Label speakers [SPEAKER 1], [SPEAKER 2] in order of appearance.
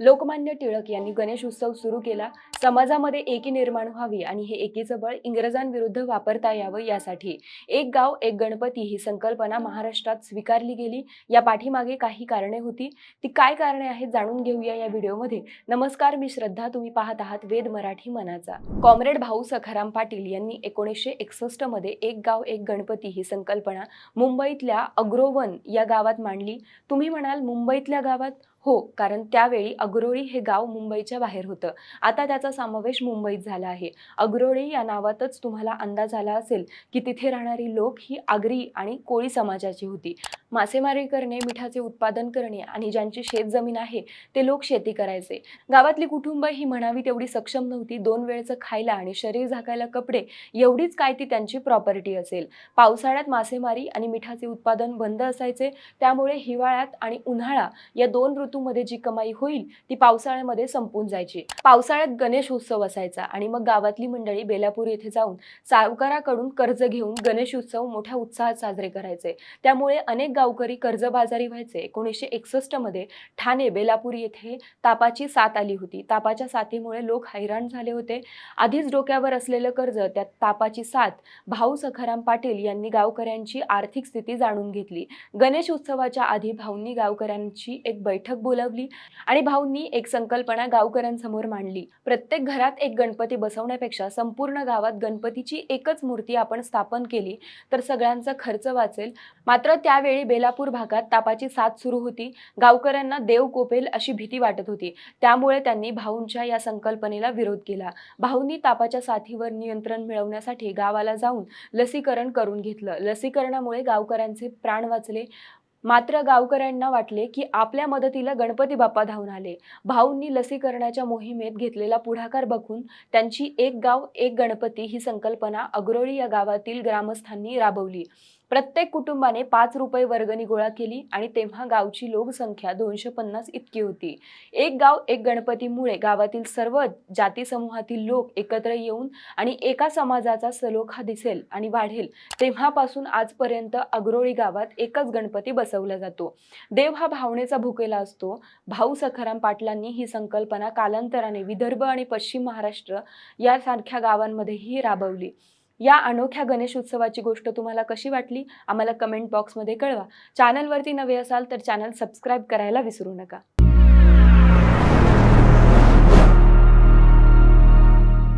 [SPEAKER 1] लोकमान्य टिळक यांनी गणेश उत्सव सुरू केला. समाजामध्ये एकी निर्माण व्हावी आणि हे एकीचं बळ इंग्रजांविरुद्ध वापरता यावं यासाठी. एक गाव एक गणपती ही संकल्पना महाराष्ट्रात स्वीकारली गेली. या पाठीमागे काही कारणे होती. ती काय कारणे आहेत जाणून घेऊया या व्हिडिओमध्ये. नमस्कार मी श्रद्धा. तुम्ही पाहत आहात वेद मराठी मनाचा. कॉम्रेड भाऊ सखाराम पाटील यांनी एकोणीसशे एकसष्टमध्ये एक गाव एक गणपती ही संकल्पना मुंबईतल्या अग्रोवन या गावात मांडली. तुम्ही म्हणाल मुंबईतल्या गावात? हो कारण त्यावेळी अग्रोळी हे गाव मुंबईच्या बाहेर होतं. आता त्याचा समावेश मुंबईत झाला आहे. अग्रोळी या नावातच तुम्हाला अंदाज आला असेल की तिथे राहणारी लोक ही आगरी आणि कोळी समाजाची होती. मासेमारी करणे मिठाचे उत्पादन करणे आणि ज्यांची शेतजमीन आहे ते लोक शेती करायचे. गावातली कुटुंब ही म्हणावी तेवढी सक्षम नव्हती. दोन वेळचं खायला आणि शरीर झाकायला कपडे एवढीच काय ती त्यांची प्रॉपर्टी असेल. पावसाळ्यात मासेमारी आणि मिठाचे उत्पादन बंद असायचे. त्यामुळे हिवाळ्यात आणि उन्हाळा या दोन ऋतू ऋतूमध्ये जी कमाई होईल ती पावसाळ्यामध्ये संपून जायची. पावसाळ्यात गणेश उत्सव असायचा आणि मग गावातली मंडळी बेलापूर येथे जाऊन सावकाराकडून कर्ज घेऊन गणेश उत्सव मोठ्या उत्साहात साजरे करायचे. त्यामुळे अनेक गावकरी कर्जबाजारी व्हायचे. एकोणीसशे एकसष्टमध्ये ठाणे बेलापूर येथे तापाची साथ आली होती. तापाच्या साथीमुळे लोक हैराण झाले होते. आधीच डोक्यावर असलेलं कर्ज त्यात तापाची साथ भाऊ सखाराम पाटील यांनी गावकऱ्यांची आर्थिक स्थिती जाणून घेतली. गणेश उत्सवाच्या आधी भाऊंनी गावकऱ्यांची एक बैठक बोलावली आणि भाऊंनी एक संकल्पना गावकऱ्यांसमोर मांडली. प्रत्येक घरात एक गणपती बसवण्यापेक्षा संपूर्ण गावात गणपतीची एकच मूर्ती आपण स्थापन केली तर सगळ्यांचा खर्च वाचेल. मात्र त्यावेळी बेलापूर भागात तापाची साथ सुरू होती. गावकऱ्यांना देव कोपेल अशी भीती वाटत होती. त्यामुळे त्यांनी भाऊंच्या या संकल्पनेला विरोध केला. भाऊंनी तापाच्या साथीवर नियंत्रण मिळवण्यासाठी गावाला जाऊन लसीकरण करून घेतलं. लसीकरणामुळे गावकऱ्यांचे प्राण वाचले. मात्र गावकऱ्यांना वाटले की आपल्या मदतीला गणपती बाप्पा धावून आले. भाऊंनी लसीकरणाच्या मोहिमेत घेतलेला पुढाकार बघून त्यांची एक गाव एक गणपती ही संकल्पना अग्रोळी या गावातील ग्रामस्थांनी राबवली. प्रत्येक कुटुंबाने पाच रुपये वर्गणी गोळा केली आणि तेव्हा गावची लोकसंख्या दोनशे पन्नास इतकी होती. एक गाव एक गणपतीमुळे गावातील सर्व जाती समूहातील लोक एकत्र येऊन आणि एका समाजाचा सलोखा दिसेल आणि वाढेल तेव्हापासून आजपर्यंत अग्रोळी गावात एकच गणपती बस बसवला जातो. देव हा भावनेचा भुकेला असतो. भाऊ सखाराम पाटलांनी ही संकल्पना कालांतराने विदर्भ आणि पश्चिम महाराष्ट्र यासारख्या गावांमध्येही राबवली. या अनोख्या गणेश उत्सवाची गोष्ट तुम्हाला कशी वाटली? आम्हाला कमेंट बॉक्समध्ये कळवा. चॅनलवरती नवे असाल तर चॅनल सबस्क्राईब करायला विसरू नका.